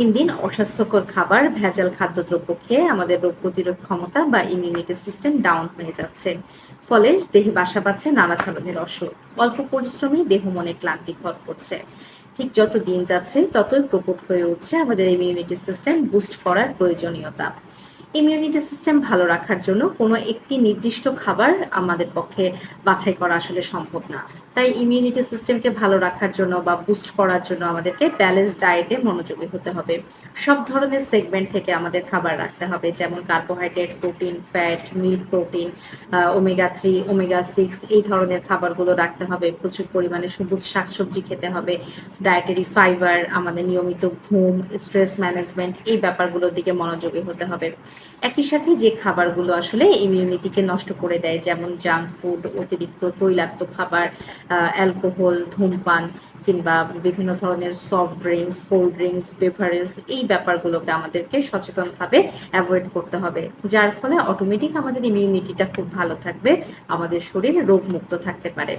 দিন দিন অস্বাস্থ্যকর খাবার, ভেজাল খাদ্যদ্রব্য খেয়ে আমাদের রোগ প্রতিরোধ ক্ষমতা বা ইমিউনিটি সিস্টেম ডাউন হয়ে যাচ্ছে। ফলে দেহে বাসা পাচ্ছে নানা ধরনের অসুখ। অল্প পরিশ্রমে দেহ মনে ক্লান্তি ভর করছে। ঠিক যত দিন যাচ্ছে, ততই প্রকট হয়ে উঠছে আমাদের ইমিউনিটি সিস্টেম বুস্ট করার প্রয়োজনীয়তা। ইমিউনিটি সিস্টেম ভালো রাখার জন্য কোনো একটি নির্দিষ্ট খাবার আমাদের পক্ষে বাছাই করা আসলে সম্ভব না। তাই ইমিউনিটি সিস্টেমকে ভালো রাখার জন্য বা বুস্ট করার জন্য আমাদেরকে ব্যালেন্স ডায়েটে মনোযোগী হতে হবে। সব ধরনের সেগমেন্ট থেকে আমাদের খাবার রাখতে হবে, যেমন carbohydrate protein fat milk protein omega three omega six এই ধরনের খাবারগুলো রাখতে হবে। প্রচুর পরিমাণে সবুজ শাকসবজি খেতে হবে ডায়েটারি ফাইবার আমাদের নিয়মিত ঘুম স্ট্রেস ম্যানেজমেন্ট এই ব্যাপারগুলোর দিকে মনোযোগী হতে হবে। একই সাথে যে খাবারগুলো আসলে ইমিউনিটিকে নষ্ট করে দেয়, যেমন জাঙ্ক ফুড অতিরিক্ত তৈলাক্ত খাবার অ্যালকোহল ধূমপান কিংবা বিভিন্ন ধরনের soft drinks cold drinks beverage এই ব্যাপারগুলোকে আমাদেরকে সচেতনভাবে অ্যাভয়েড করতে হবে। যার ফলে অটোমেটিক আমাদের ইমিউনিটিটা খুব ভালো থাকবে, আমাদের শরীর রোগমুক্ত থাকতে পারে।